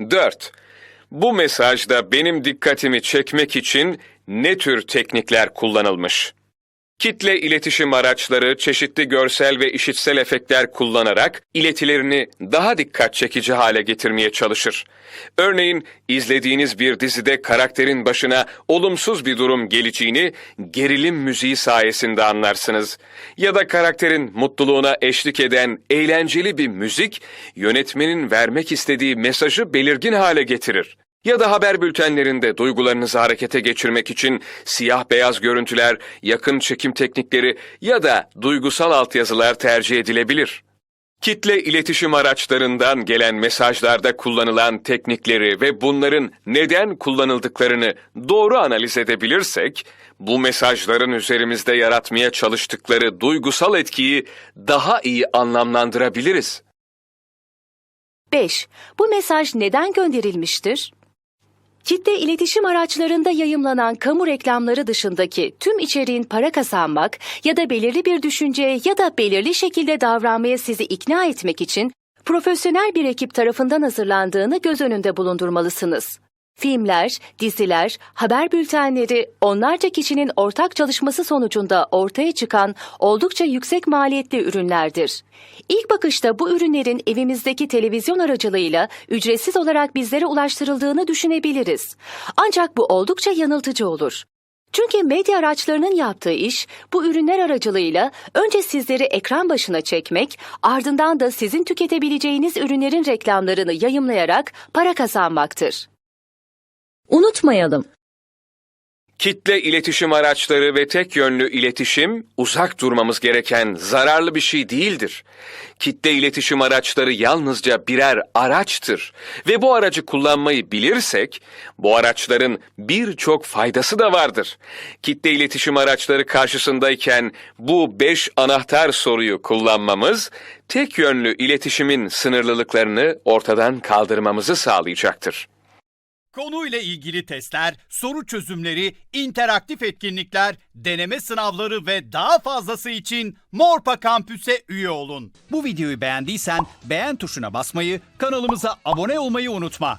4. Bu mesajda benim dikkatimi çekmek için ne tür teknikler kullanılmış? Kitle iletişim araçları çeşitli görsel ve işitsel efektler kullanarak iletilerini daha dikkat çekici hale getirmeye çalışır. Örneğin izlediğiniz bir dizide karakterin başına olumsuz bir durum geleceğini gerilim müziği sayesinde anlarsınız. Ya da karakterin mutluluğuna eşlik eden eğlenceli bir müzik yönetmenin vermek istediği mesajı belirgin hale getirir. Ya da haber bültenlerinde duygularınızı harekete geçirmek için siyah beyaz görüntüler, yakın çekim teknikleri ya da duygusal altyazılar tercih edilebilir. Kitle iletişim araçlarından gelen mesajlarda kullanılan teknikleri ve bunların neden kullanıldıklarını doğru analiz edebilirsek, bu mesajların üzerimizde yaratmaya çalıştıkları duygusal etkiyi daha iyi anlamlandırabiliriz. 5. Bu mesaj neden gönderilmiştir? Kitle iletişim araçlarında yayımlanan kamu reklamları dışındaki tüm içeriğin para kazanmak ya da belirli bir düşünceye ya da belirli şekilde davranmaya sizi ikna etmek için profesyonel bir ekip tarafından hazırlandığını göz önünde bulundurmalısınız. Filmler, diziler, haber bültenleri onlarca kişinin ortak çalışması sonucunda ortaya çıkan oldukça yüksek maliyetli ürünlerdir. İlk bakışta bu ürünlerin evimizdeki televizyon aracılığıyla ücretsiz olarak bizlere ulaştırıldığını düşünebiliriz. Ancak bu oldukça yanıltıcı olur. Çünkü medya araçlarının yaptığı iş bu ürünler aracılığıyla önce sizleri ekran başına çekmek, ardından da sizin tüketebileceğiniz ürünlerin reklamlarını yayımlayarak para kazanmaktır. Unutmayalım. Kitle iletişim araçları ve tek yönlü iletişim uzak durmamız gereken zararlı bir şey değildir. Kitle iletişim araçları yalnızca birer araçtır ve bu aracı kullanmayı bilirsek bu araçların birçok faydası da vardır. Kitle iletişim araçları karşısındayken bu beş anahtar soruyu kullanmamız tek yönlü iletişimin sınırlılıklarını ortadan kaldırmamızı sağlayacaktır. Konuyla ilgili testler, soru çözümleri, interaktif etkinlikler, deneme sınavları ve daha fazlası için Morpa Kampüs'e üye olun. Bu videoyu beğendiysen beğen tuşuna basmayı, kanalımıza abone olmayı unutma.